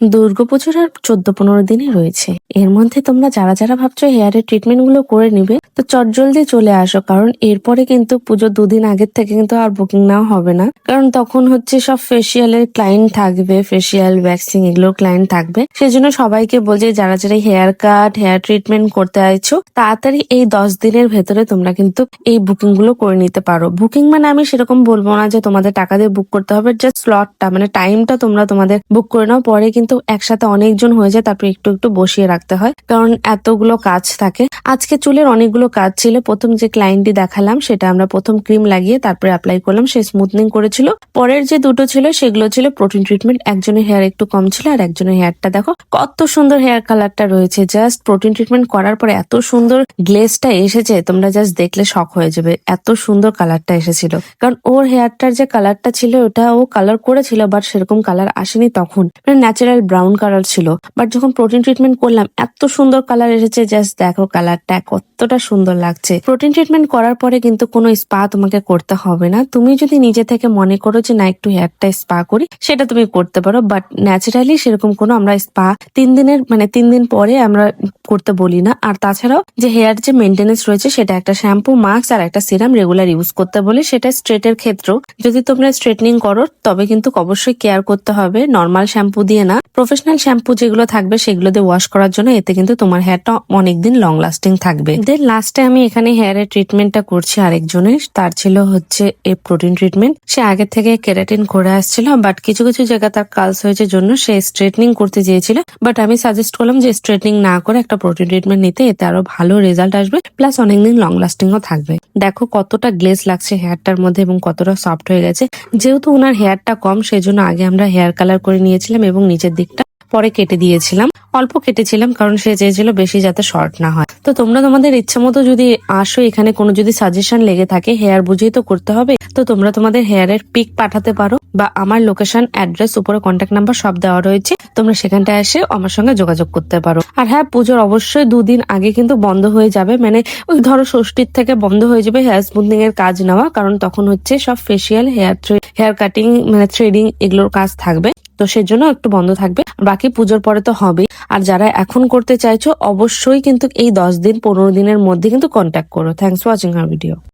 দুর্গাপুজোর আর চোদ্দ পনেরো দিনই রয়েছে। এর মধ্যে তোমরা যারা যারা ভাবছ হেয়ারের ট্রিটমেন্টগুলো করে নিবে, তো চটজলদি চলে আসো, কারণ এরপরে কিন্তু পুজোর দুদিন আগের থেকে কিন্তু আর বুকিং নেওয়া হবে না। কারণ তখন হচ্ছে সব ফেসিয়ালের ক্লায়েন্ট থাকবে ফেসিয়াল ভ্যাক্সিং এগুলোর ক্লায়েন্ট থাকবে। সেজন্য সবাইকে বলছে, যারা যারা হেয়ার কাট হেয়ার ট্রিটমেন্ট করতে আইছো তাড়াতাড়ি এই দশ দিনের ভেতরে তোমরা কিন্তু এই বুকিংগুলো করে নিতে পারো। বুকিং মানে আমি সেরকম বলব না যে তোমাদের টাকা দিয়ে বুক করতে হবে জাস্ট স্লটটা মানে টাইমটা তোমরা তোমাদের বুক করে নাও, পরে কিন্তু একসাথে অনেকজন হয়ে যায়, তারপর একটু একটু বসিয়ে রাখতে হয়, কারণ এতগুলো কাজ থাকে। আজকে চুলের অনেকগুলো কাজ ছিল, প্রথম যে ক্লায়েন্টটি দেখালাম, সেটা আমরা প্রথম ক্রিম লাগিয়ে তারপরে অ্যাপ্লাই করলাম, সে স্মুথনিং করেছিল। পরের যে দুটো ছিল, সেগুলো ছিল প্রোটিন ট্রিটমেন্ট একজনের হেয়ার একটু কম ছিল, আর একজনের হেয়ারটা দেখো, কত সুন্দর হেয়ার কালারটা রয়েছে। জাস্ট প্রোটিন ট্রিটমেন্ট করার পরে এত সুন্দর গ্লেজটা এসেছে, তোমরা জাস্ট দেখলে শখ হয়ে যাবে, এত সুন্দর কালারটা এসেছিল। কারণ ওর হেয়ারটার যে কালারটা ছিল, ওটা ও কালার করেছিল বাট সেরকম কালার আসেনি তখন। মানে ন্যাচারাল ব্রাউন কালার ছিল বাট যখন প্রোটিন ট্রিটমেন্ট করলাম, এত সুন্দর কালার এসেছে জাস্ট দেখো কালারটা কতটা সুন্দর লাগছে। প্রোটিন ট্রিটমেন্ট করার পরে কিন্তু কোনো স্পা তোমাকে করতে হবে না। তুমি যদি নিজে থেকে মনে করো যে না, একটু হেয়ারটা স্পা করি, সেটা তুমি করতে পারো বাট ন্যাচারালি সেরকম কোনো আমরা স্পা তিন দিনের মানে তিন দিন পরে আমরা করতে বলি না। আর তাছাড়াও যে হেয়ার যে মেনটেনেন্স রয়েছে, সেটা একটা শ্যাম্পু মাস্ক আর একটা সিরাম রেগুলার ইউজ করতে বলি। সেটা স্ট্রেটের ক্ষেত্রেও। যদি তোমরা স্ট্রেটনিং করো, তবে কিন্তু অবশ্যই কেয়ার করতে হবে। নর্মাল শ্যাম্পু দিয়ে না। প্রফেশনাল শ্যাম্পু যেগুলো থাকবে সেগুলো দিয়ে ওয়াশ করার জন্য এতে কিন্তু তোমার হেয়ারটা অনেকদিন লং লাস্টিং থাকবে দেন লাস্টে আমি এখানে হেয়ারের ট্রিটমেন্টটা করছি আরেকজনের। তার ছিল হচ্ছে এই প্রোটিন ট্রিটমেন্ট সে আগে থেকে কেরাটিন করে আসছিল বাট কিছু কিছু জায়গা তার কালস হয়েছে জন্য সে স্ট্রেটনিং করতে চেয়েছিল। বাট আমি সাজেস্ট করলাম যে স্ট্রেটনিং না করে একটা প্রোটিন ট্রিটমেন্ট নিতে, এতে আরও ভালো রেজাল্ট আসবে। প্লাস অনেকদিন লং লাস্টিংও থাকবে। দেখো কতটা গ্লেজ লাগছে হেয়ারটার মধ্যে এবং কতটা সফট হয়ে গেছে। যেহেতু ওনার হেয়ারটা কম, সেজন্য আগে আমরা হেয়ার কালার করে নিয়েছিলাম এবং নিচের দিকটা। পরে কেটে দিয়েছিলাম। অল্প কেটেছিলাম কারণ সে চেয়েছিল বেশি যাতে শর্ট না হয়। তো তোমরা তোমাদের ইচ্ছা মতো যদি আসো এখানে, কোনো যদি সাজেশন লেগে থাকে হেয়ার বুঝেই তো করতে হবে। তো তোমরা তোমাদের হেয়ারের পিক পাঠাতে পারো বা আমার লোকেশন অ্যাড্রেস উপরে কন্ট্যাক্ট নাম্বার সব দেওয়া রয়েছে। তোমরা সেখানটায় এসে আমার সঙ্গে যোগাযোগ করতে পারো। আর হ্যাঁ পুজোর অবশ্যই দুদিন আগে কিন্তু বন্ধ হয়ে যাবে। মানে ওই ধরো ষষ্ঠীর থেকে বন্ধ হয়ে যাবে হেয়ার স্মুথনিং এর কাজ নেওয়া। কারণ তখন হচ্ছে সব ফেসিয়াল হেয়ার হেয়ার কাটিং মানে থ্রেডিং এগুলোর কাজ থাকবে। তো সেজন্য একটু বন্ধ থাকবে। বাকি পুজোর পরে তো হবেই আর যারা এখন করতে চাইছো, অবশ্যই কিন্তু এই দশ দিন, পনেরো দিনের মধ্যে কিন্তু কন্ট্যাক্ট করো। থ্যাংকস ওয়াচিং আর ভিডিও